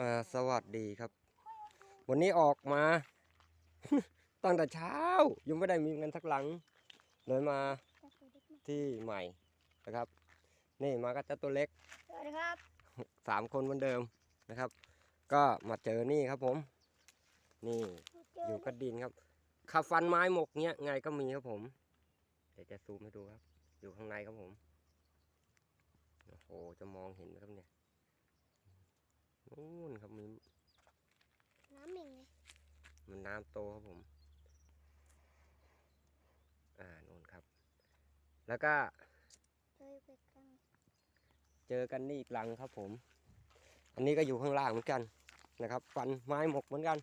อ่าสวัสดีครับ วันนี้ออกมา ตั้งแต่เช้า ยังไม่ได้มีเงินสักหลังเลยมาที่ใหม่นะครับ นี่มากับเจ้าตัวเล็กสวัสดีครับสามคนเหมือนเดิมนะครับ ก็มาเจอนี่ครับผม นี่อยู่กับดินครับขับฟันไม้หมกเนี้ยไงก็มีครับผม เดี๋ยวจะซูมให้ดูครับ อยู่ข้างในครับผมโอ้โหจะมองเห็นไหมครับเนี่ย นู่นครับมีน้ำหนึ่งเลยมันน้ำโตครับผม อ่านู่นครับ แล้วก็เคยไปกลางเจอกันนี่อีกหลังครับผม อันนี้ก็อยู่ข้างล่างเหมือนกันนะครับ ฟันไม้หมกเหมือนกัน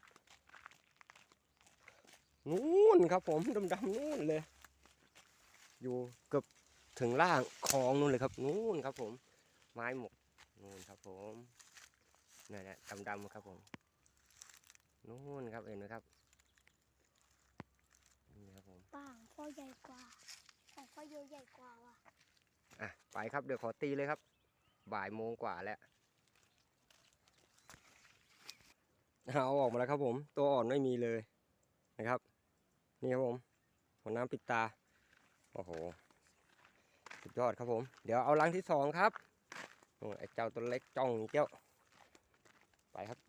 นู่นครับผมดำๆนู่นเลย อยู่เกือบถึงล่างคลองนู่นเลยครับ นู่นครับผม ไม้หมกนู่นครับผม นี่นแหละดำๆครับผมนู่นครับเห็นไหมครับนี่ครับผมป่างพ่อใหญ่กว่าของพ่อโยใหญ่กว่าว่ะอะไปครับเดี๋ยวขอตีเลยครับ บ่ายโมงกว่าแล้วเอาออกมาแล้วครับผม ตัวอ่อนไม่มีเลยนะครับ นี่ครับผมหัวน้ำปิดตาโอ้โหสุดยอดครับผม เดี๋ยวเอาลังที่สองครับโอ้ยไอ้เจ้าตัวเล็กจ้องนี่เจ้า ไปครับ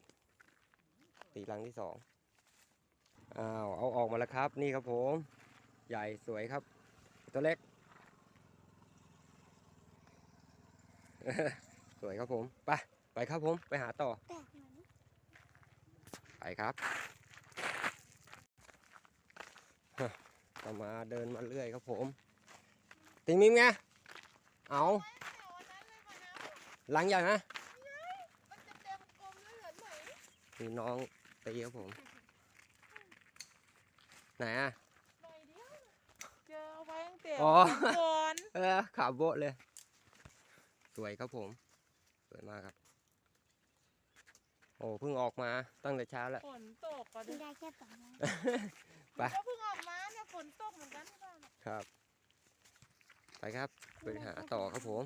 ตีลังที่สองอ้าวเอาออกมาแล้วครับ นี่ครับผม ใหญ่สวยครับ ตัวเล็ก สวยครับผม ไป ไปครับผม ไปหาต่อแตกเหมือนไปครับฮะก็มาเดินมาเรื่อยครับผม ติงมิมไง เอาหลังใหญ่ไห มมีน้องตีครับผม ไหนอะ หน่อยเดียวเจอเอาไว้ตั้งแต่อ๋อ ก่อนเออขาโบะเลย สวยครับผม สวยมากครับ โอ้เพิ่งออกมาตั้งแต่เช้าแล้ว ฝนตกก็กิดินได้แค่สองร้อยไป ก็เพิ่งออกมาเนี่ยฝนตกเหมือนกันที่บ้านอะครับ ไปครับ ไปหาต่อครับผม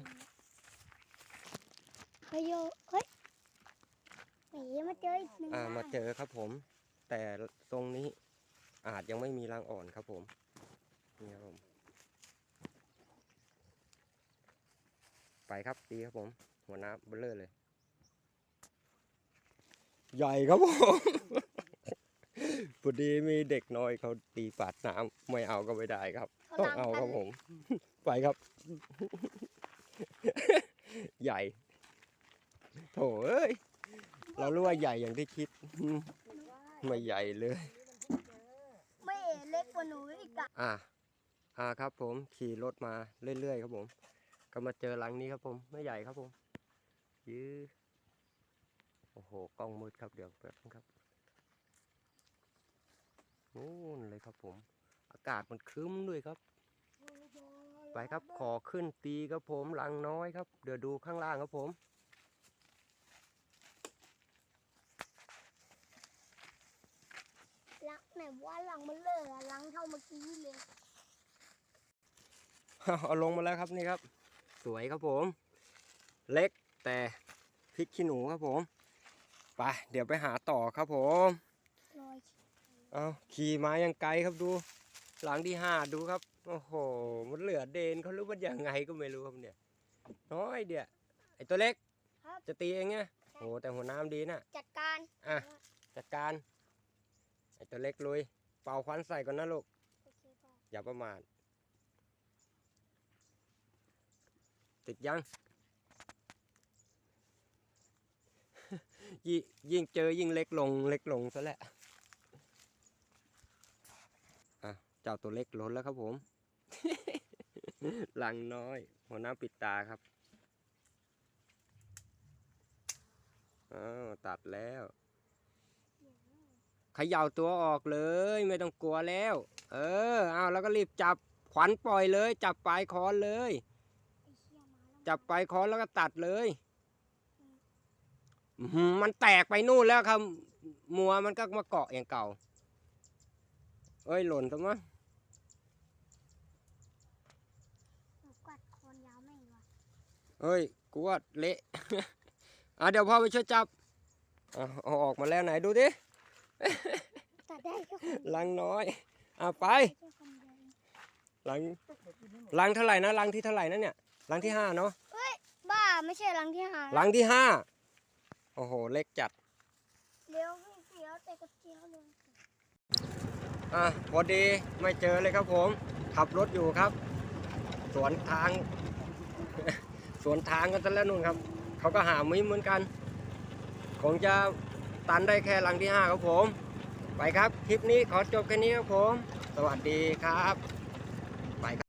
พ่อโยเฮ้ย หนีมาเจออีกหนึ่งอ่าร่งมาเจอครับผม แต่ตรงนี้อาจยังไม่มีรังอ่อนครับผมนี่ครับผม ไปครับตีครับผม หัวน้ำเบลเลอร์เลย ใหญ่ครับผม พอดีมีเด็กน้อยเขาตีปาดน้ำไม่เอาก็ไม่ได้ครับ ต้องเอาครับผม ไปครับ ใหญ่ โถเอ้ย เรารู้ว่าใหญ่อย่างที่คิดไม่ใหญ่เลย ไม่เอ๋เล็กกว่าหนูอีกอะอ่าอ่าครับผมขี่รถมาเรื่อยๆครับผม ก็มาเจอหลังนี้ครับผม ไม่ใหญ่ครับผม ยื้อโอ้โหกล้องมืดครับเดี๋ยวแป๊บนึงครับนู่นเลยครับผม อากาศมันครึ้มด้วยครับ ไปครับขอขึ้นตีครับผมหลังน้อยครับ เดี๋ยวดูข้างล่างครับผม ลัง ไหนว่าหลังมันเลอะอะหลังเท่าเมื่อกี้เลยเอาลงมาแล้วครับนี่ครับ สวยครับผม เล็กแต่พริกขี้หนูครับผมไปเดี๋ยวไปหาต่อครับผมลอยเอาขี่มายังไกลครับดู หลังที่ห้าดูครับโอ้โหมันเหลือเดนเขารู้ว่ายังไงก็ไม่รู้ครับเนี่ย น้อยเดียวไอตัวเล็กครับจะตีเองไงโอ้แต่หัวน้ำดีนะจัดการอะจัดการไอ ตัวเล็กลุย เป่าควันใส่ก่อนนะลูก โอเคพ่ออย่าประมาท ติดยัง ยิยิ่งเจอยิ่งเล็กลงเล็กลงซะแล้วอะเจ้าตัวเล็กล้นแล้วครับผมหลังน้อย หัวน้ำปิดตาครับอ้าวตัดแล้วเข ย่าตัวออกเลย ไม่ต้องกลัวแล้ว เออเอาแล้วก็รีบจับขวัญปล่อยเลย จับปลายคอนเลยไอ้เชี่ยมาแล้วจับปลายคอนแล้วก็ตัดเลยอื้อหือมันแตกไปนู่นแล้วครับมัวมันก็มาเกาะอย่างเก่า เอ้ยหล่นซะมั้งหนูกัดคอนยาวไม่ว่ะเอ้ยกูว่าเละ อะเดี๋ยวพ่อไปช่วยจับเอาเอาออกมาแล้วไหนดูดิ ตัดได้แค่คนลังน้อยอะไป แค่คนเดียวเองลังลังเท่าไหร่นะลังที่เท่าไหร่นะเนี่ยลังที่ห้าเนาะบ้าไม่ใช่รังที่หาลังที่ห้าโอ้โหเล็กจัด เลี้ยวไม่เสียวแต่กระเจียวเลยอะพอดีไม่เจอเลยครับผม ขับรถอยู่ครับ สวนทาง สวนทางกันซะแล้วนู่นครับ เขาก็หามิเหมือนกัน คงจะ ตันได้แค่ลังที่ห้าครับผม ไปครับ คลิปนี้ขอจบแค่นี้ครับผม สวัสดีครับ